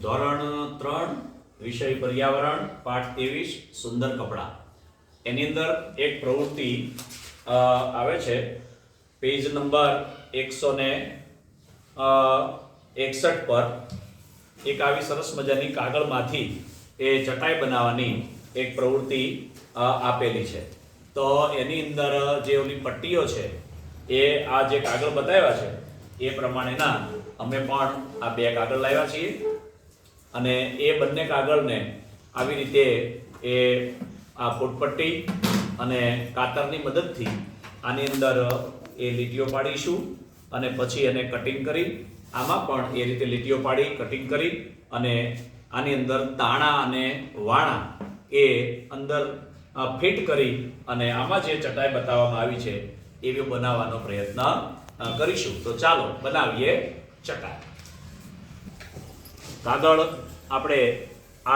ધોરણ ત્રણ, વિષય પર્યાવરણ, પાઠ ત્રેવીસ, સુંદર કપડાં. એની અંદર એક પ્રવૃત્તિ આવે છે. પેજ નંબર એકસો ને એકસઠ પર એક આવી સરસ મજાની કાગળમાંથી એ ચટાઈ બનાવવાની એક પ્રવૃત્તિ આપેલી છે. તો એની અંદર જે ઓલી પટ્ટીઓ છે, એ આ જે કાગળ બતાવ્યા છે, એ પ્રમાણેના અમે પણ આ બે કાગળ લાવ્યા છીએ. અને એ બંને કાગળને આવી રીતે એ આ ફૂટપટ્ટી અને કાતરની મદદથી આની અંદર એ લીટીઓ પાડીશું અને પછી એને કટિંગ કરી, આમાં પણ એ રીતે લીટીઓ પાડી કટિંગ કરી અને આની અંદર તાણા અને વાણા એ અંદર ફિટ કરી અને આમાં જે ચટાઈ બતાવવામાં આવી છે, એવી બનાવવાનો પ્રયત્ન કરીશું. તો ચાલો, બનાવીએ ચટાઈ. કાગળ આપણે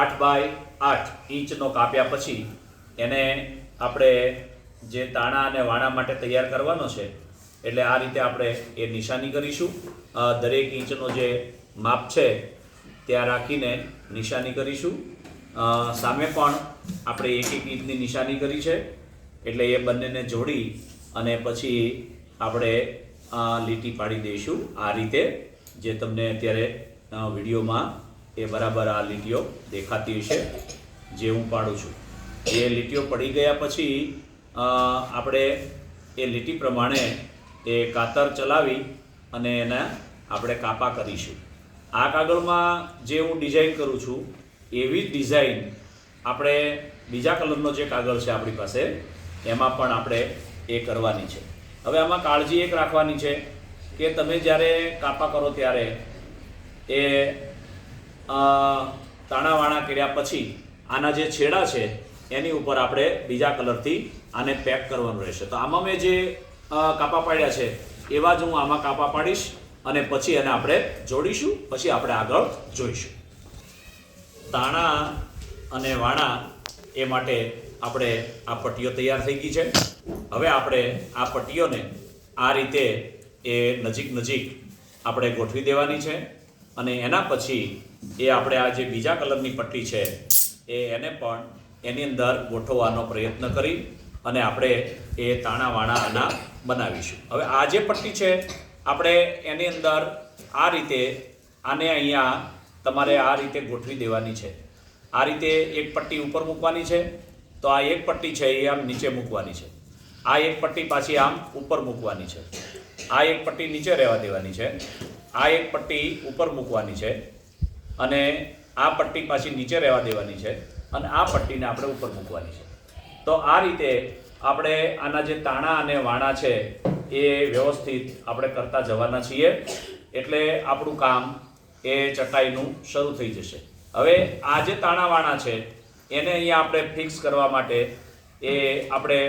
આઠ બાય આઠ ઇંચનો કાપ્યા પછી એને આપણે જે તાણા અને વાણા માટે તૈયાર કરવાનો છે, એટલે આ રીતે આપણે એ નિશાની કરીશું. દરેક ઇંચનો જે માપ છે, ત્યાં રાખીને નિશાની કરીશું. સામે પણ આપણે એક એક ઇંચની નિશાની કરી છે, એટલે એ બંનેને જોડી અને પછી આપણે લીટી પાડી દઈશું. આ રીતે જે તમને અત્યારે વિડીયોમાં એ બરાબર આ લીટીઓ દેખાતી હશે, જે હું પાડું છું. એ લીટીઓ પડી ગયા પછી આપણે એ લીટી પ્રમાણે એ કાતર ચલાવી અને એના આપણે કાપા કરીશું. આ કાગળમાં જે હું ડિઝાઇન કરું છું, એવી જ ડિઝાઇન આપણે બીજા કલરનો જે કાગળ છે આપણી પાસે, એમાં પણ આપણે એ કરવાની છે. હવે આમાં કાળજી એક રાખવાની છે કે તમે જ્યારે કાપા કરો ત્યારે એ તાણાવાણા કર્યા પછી આના જે છેડા છે, એની ઉપર આપણે બીજા કલરથી આને પેક કરવાનું રહેશે. તો આમાં મેં જે કાપા પાડ્યા છે, એવા જ હું આમાં કાપા પાડીશ અને પછી એને આપણે જોડીશું, પછી આપણે આગળ જોઈશું. તાણા અને વાણા એ માટે આપણે આ પટ્ટીઓ તૈયાર થઈ ગઈ છે. હવે આપણે આ પટ્ટીઓને આ રીતે એ નજીક નજીક આપણે ગોઠવી દેવાની છે. અને એના પછી એ આપણે આ જે બીજા કલરની પટ્ટી છે, એ એને પણ એની અંદર ગોઠવવાનો પ્રયત્ન કરી અને આપણે એ તાણા વાણા આના બનાવીશું. હવે આ જે પટ્ટી છે, આપણે એની અંદર આ રીતે આને અહીંયા તમારે આ રીતે ગોઠવી દેવાની છે. આ રીતે એક પટ્ટી ઉપર મૂકવાની છે, તો આ એક પટ્ટી છે એ આમ નીચે મૂકવાની છે. આ એક પટ્ટી પાછી આમ ઉપર મૂકવાની છે. આ એક પટ્ટી નીચે રહેવા દેવાની છે. આ એક પટ્ટી ઉપર મૂકવાની છે અને આ પટ્ટી પાછી નીચે રહેવા દેવાની છે અને આ પટ્ટીને આપણે ઉપર મૂકવાની છે. તો આ રીતે આપણે આના જે તાણા અને વાણા છે એ વ્યવસ્થિત આપણે કરતા જવાના છીએ. એટલે આપણું કામ એ ચટાઈનું શરૂ થઈ જશે. હવે આ જે તાણાવાણા છે એને અહીંયા આપણે ફિક્સ કરવા માટે એ આપણે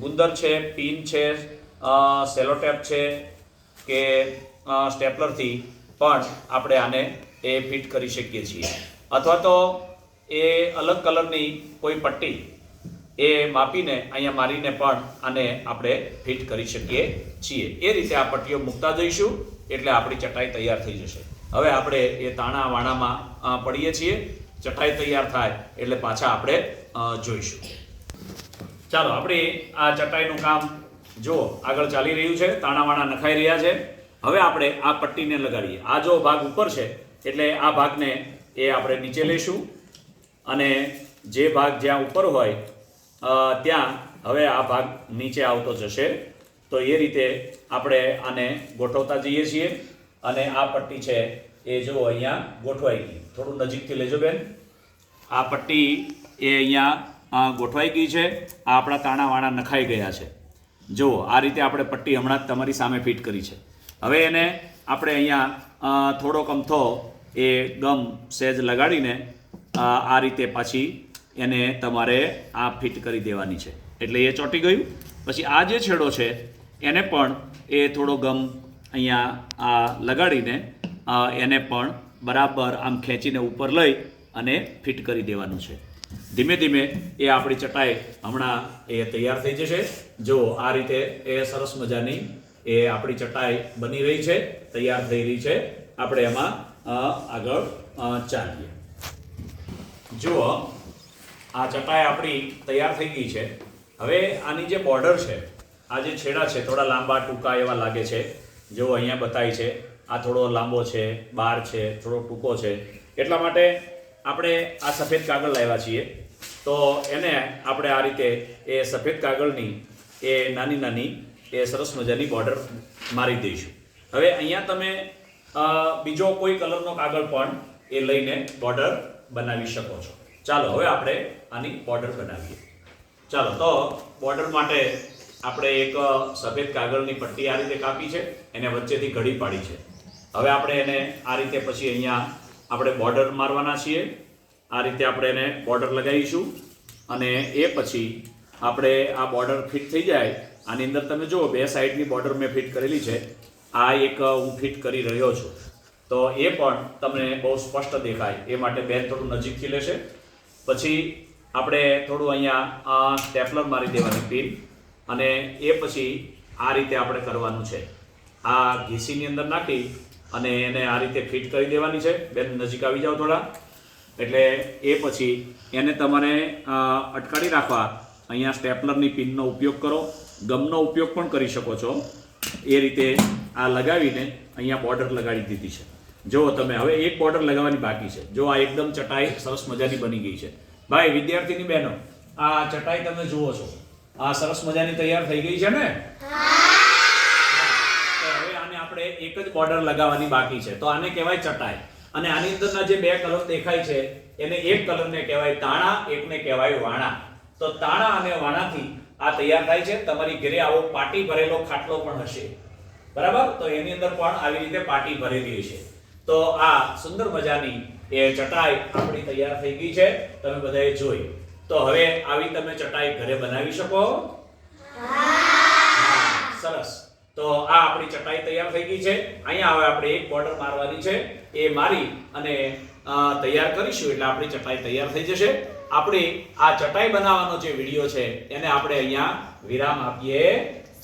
ગુંદર છે, પિન છે સેલોટેપ છે કે સ્ટેપલરથી પણ આપણે આને એ ફિટ કરી શકીએ છીએ. અથવા તો એ અલગ કલરની કોઈ પટ્ટી એ માપીને અહીંયા મારીને પણ આને આપણે ફિટ કરી શકીએ છીએ. એ રીતે આ પટ્ટીઓ મૂકતા જઈશું એટલે આપણી ચટાઈ તૈયાર થઈ જશે. હવે આપણે એ તાણા વાણામાં પડીએ છીએ. ચટાઈ તૈયાર થાય એટલે પાછા આપણે જોઈશું. ચાલો, આપણે આ ચટાઈનું કામ જો આગળ ચાલી રહ્યું છે, તાણાવાણા નખાઈ રહ્યા છે. હવે આપણે આ પટ્ટીને લગાડીએ. આ જો ભાગ ઉપર છે, એટલે આ ભાગને એ આપણે નીચે લઈશું અને જે ભાગ જ્યાં ઉપર હોય ત્યાં હવે આ ભાગ નીચે આવતો જશે. તો એ રીતે આપણે આને ગોઠવતા જઈએ છીએ. અને આ પટ્ટી છે, એ જો અહીંયા ગોઠવાઈ ગઈ. થોડું નજીકથી લેજો બેન. આ પટ્ટી એ અહીંયા ગોઠવાઈ ગઈ છે. આ આપણા તાણાવાણા નખાઈ ગયા છે. જુઓ, આ રીતે આપણે પટ્ટી હમણાં જ તમારી સામે ફિટ કરી છે. હવે એને આપણે અહીંયા થોડો થોડોક અમથો એ ગમ સહેજ લગાડીને આ રીતે પાછી એને તમારે આ ફિટ કરી દેવાની છે. એટલે એ ચોંટી ગયું. પછી આ જે છેડો છે, એને પણ એ થોડો ગમ અહીંયા આ લગાડીને એને પણ બરાબર આમ ખેંચીને ઉપર લઈ અને ફિટ કરી દેવાનું છે. ધીમે ધીમે એ આપણી ચટાઈ હમણાં એ તૈયાર થઈ જશે. જો આ રીતે એ સરસ મજાની એ આપણી ચટાઈ બની રહી છે, તૈયાર થઈ રહી છે. આપણે એમાં આગળ ચાલીએ. જુઓ, આ ચટાઈ આપણી તૈયાર થઈ ગઈ છે. હવે આની જે બોર્ડર છે, આ જે છેડા છે, થોડા લાંબા ટૂંકા એવા લાગે છે. જેવો અહીંયા બતાવી છે. આ થોડો લાંબો છે, બાર છે, થોડો ટૂંકો છે. એટલા માટે આપણે આ સફેદ કાગળ લાવ્યા છીએ. તો એને આપણે આ રીતે એ સફેદ કાગળની એ નાની નાની એ સરસ મજાની બોર્ડર મારી દઈશું. હવે અહીંયા તમે બીજો કોઈ કલરનો કાગળ પણ એ લઈને બોર્ડર બનાવી શકો છો. ચાલો, હવે આપણે આની બોર્ડર બનાવીએ. ચાલો, તો બોર્ડર માટે આપણે એક સફેદ કાગળની પટ્ટી આ રીતે કાપી છે, એને વચ્ચેથી ઘડી પાડી છે. હવે આપણે એને આ રીતે પછી અહીંયા આપણે બોર્ડર મારવાના છીએ. આ રીતે આપણે એને બોર્ડર લગાવીશું અને એ પછી આપણે આ બોર્ડર ફિટ થઈ જાય. આની અંદર તમે જુઓ, બે સાઈડની બોર્ડર મેં ફિટ કરેલી છે. આ એક હું ફિટ કરી રહ્યો છું. તો એ પણ તમને બહુ સ્પષ્ટ દેખાય. એ માટે બેન થોડું નજીકથી લેશે. પછી આપણે થોડું અહીંયા સ્ટેપલર મારી દેવાની પિન અને એ પછી આ રીતે આપણે કરવાનું છે. આ ઘીસીની અંદર નાખી અને એને આ રીતે ફિટ કરી દેવાની છે. બેન નજીક આવી જાઓ થોડા. એટલે એ પછી એને તમારે અટકાડી રાખવા અહીંયા સ્ટેપલરની પિનનો ઉપયોગ કરો. ગમનો ઉપયોગ પણ કરી શકો છો. એ રીતે આ લગાવીને અહીંયા બોર્ડર લગાડી દીધી છે. જુઓ તમે હવે એક બોર્ડર લગાવવાની બાકી છે. જો આ એકદમ ચટાઈ સરસ મજાની બની ગઈ છે. ભાઈ, વિદ્યાર્થીની બહેનો, આ ચટાઈ તમે જુઓ છો. આ સરસ મજાની તૈયાર થઈ ગઈ છે ને? આને આપણે એક જ બોર્ડર લગાવવાની બાકી છે. તો આને કહેવાય ચટાઈ. અને આની અંદરના જે બે કલર દેખાય છે, એને એક કલરને કહેવાય તાણા, એકને કહેવાય વાણા. તો તાણા અને વાણાથી આ તૈયાર થાય છે. તમારી ઘરે આવો પાટી ભરેલો ખાટલો પણ હશે. બરાબર? તો એની અંદર પણ આવી રીતે પાટી ભરેલી હશે. તો આ સુંદર મજાની એ ચટાઈ આપણી તૈયાર થઈ ગઈ છે. તમે બધાએ જોઈ. તો હવે આવી તમે ચટાઈ ઘરે બનાવી શકો. સરસ તો આ આપણી ચટાઈ તૈયાર થઈ ગઈ છે. અહીંયા હવે આપણે એક બોર્ડર મારવાની છે. એ મારી અને તૈયાર કરીશું એટલે આપણી ચટાઈ તૈયાર થઈ જશે. આપણે આ ચટાઈ બનાવવાનો જે વીડિયો છે, એને આપણે અહીંયા વિરામ આપીએ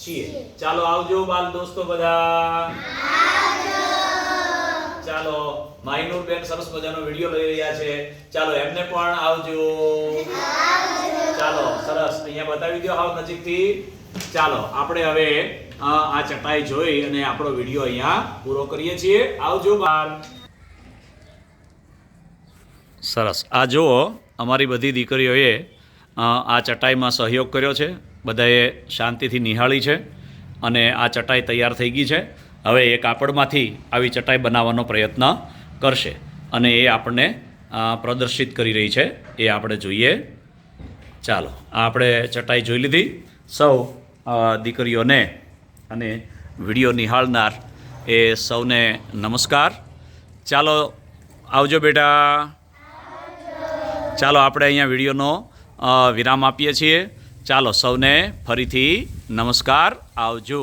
છીએ. ચાલો આવજો બાલ દોસ્તો બધા. ચાલો માયનુર બેન સરસ મજાનો વીડિયો લઈ રહ્યા છે. ચાલો એમને પણ આવજો. ચાલો, સરસ. અહીંયા બતાવી દો હાવ નજીકથી. ચાલો, આપણે હવે આ ચટાઈ જોઈ અને આપણો વીડિયો અહીંયા પૂરો કરીએ છીએ. આવજો બાર. સરસ. આ જુઓ, અમારી બધી દીકરીઓએ આ ચટાઈમાં સહયોગ કર્યો છે. બધાએ શાંતિથી નિહાળી છે અને આ ચટાઈ તૈયાર થઈ ગઈ છે. હવે એ કાપડમાંથી આવી ચટાઈ બનાવવાનો પ્રયત્ન કરશે અને એ આપણને પ્રદર્શિત કરી રહી છે. એ આપણે જોઈએ. ચાલો આપણે ચટાઈ જોઈ લીધી. સૌ દીકરીઓને અને વીડિયો નિહાળનાર એ સૌને નમસ્કાર. ચાલો આવજો બેટા. ચાલો આપણે અહીંયા વિડીયોનો વિરામ આપીએ છીએ. ચાલો સૌને ફરીથી નમસ્કાર. આવજો.